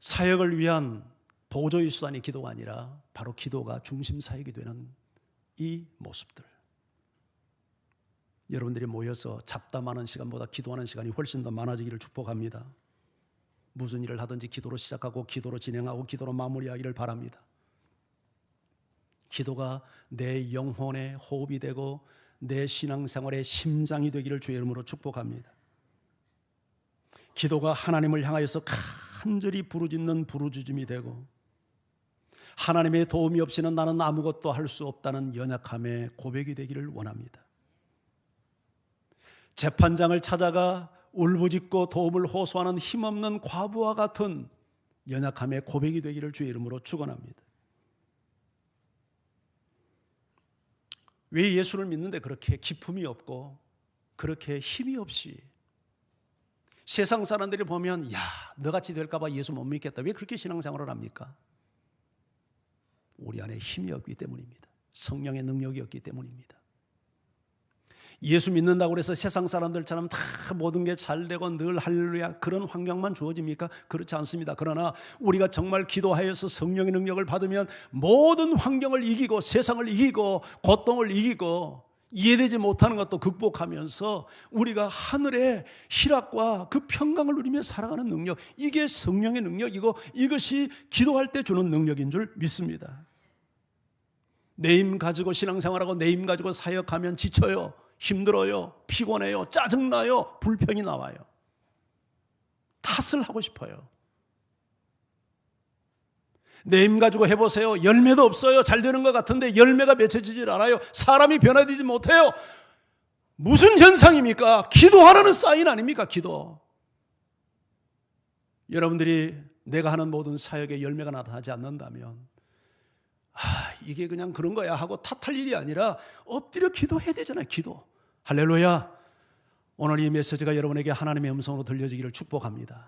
사역을 위한 보조의 수단이 기도가 아니라 바로 기도가 중심 사역이 되는 이 모습들. 여러분들이 모여서 잡담하는 시간보다 기도하는 시간이 훨씬 더 많아지기를 축복합니다. 무슨 일을 하든지 기도로 시작하고 기도로 진행하고 기도로 마무리하기를 바랍니다. 기도가 내 영혼의 호흡이 되고 내 신앙생활의 심장이 되기를 주의 이름으로 축복합니다. 기도가 하나님을 향하여서 간절히 부르짖는 부르짖음이 되고 하나님의 도움이 없이는 나는 아무것도 할 수 없다는 연약함의 고백이 되기를 원합니다. 재판장을 찾아가 울부짖고 도움을 호소하는 힘없는 과부와 같은 연약함의 고백이 되기를 주의 이름으로 축원합니다. 왜 예수를 믿는데 그렇게 기품이 없고 그렇게 힘이 없이 세상 사람들이 보면 야 너같이 될까봐 예수 못 믿겠다 왜 그렇게 신앙생활을 합니까? 우리 안에 힘이 없기 때문입니다. 성령의 능력이 없기 때문입니다. 예수 믿는다고 해서 세상 사람들처럼 다 모든 게 잘 되고 늘 할렐루야 그런 환경만 주어집니까? 그렇지 않습니다. 그러나 우리가 정말 기도하여서 성령의 능력을 받으면 모든 환경을 이기고 세상을 이기고 고통을 이기고 이해되지 못하는 것도 극복하면서 우리가 하늘의 희락과 그 평강을 누리며 살아가는 능력 이게 성령의 능력이고 이것이 기도할 때 주는 능력인 줄 믿습니다. 내힘 가지고 신앙생활하고 내힘 가지고 사역하면 지쳐요. 힘들어요. 피곤해요. 짜증나요. 불평이 나와요. 탓을 하고 싶어요. 내 힘 가지고 해보세요. 열매도 없어요. 잘 되는 것 같은데 열매가 맺혀지질 않아요. 사람이 변화되지 못해요. 무슨 현상입니까? 기도하라는 사인 아닙니까? 기도. 여러분들이 내가 하는 모든 사역에 열매가 나타나지 않는다면 아, 이게 그냥 그런 거야 하고 탓할 일이 아니라 엎드려 기도해야 되잖아요. 기도. 할렐루야. 오늘 이 메시지가 여러분에게 하나님의 음성으로 들려지기를 축복합니다.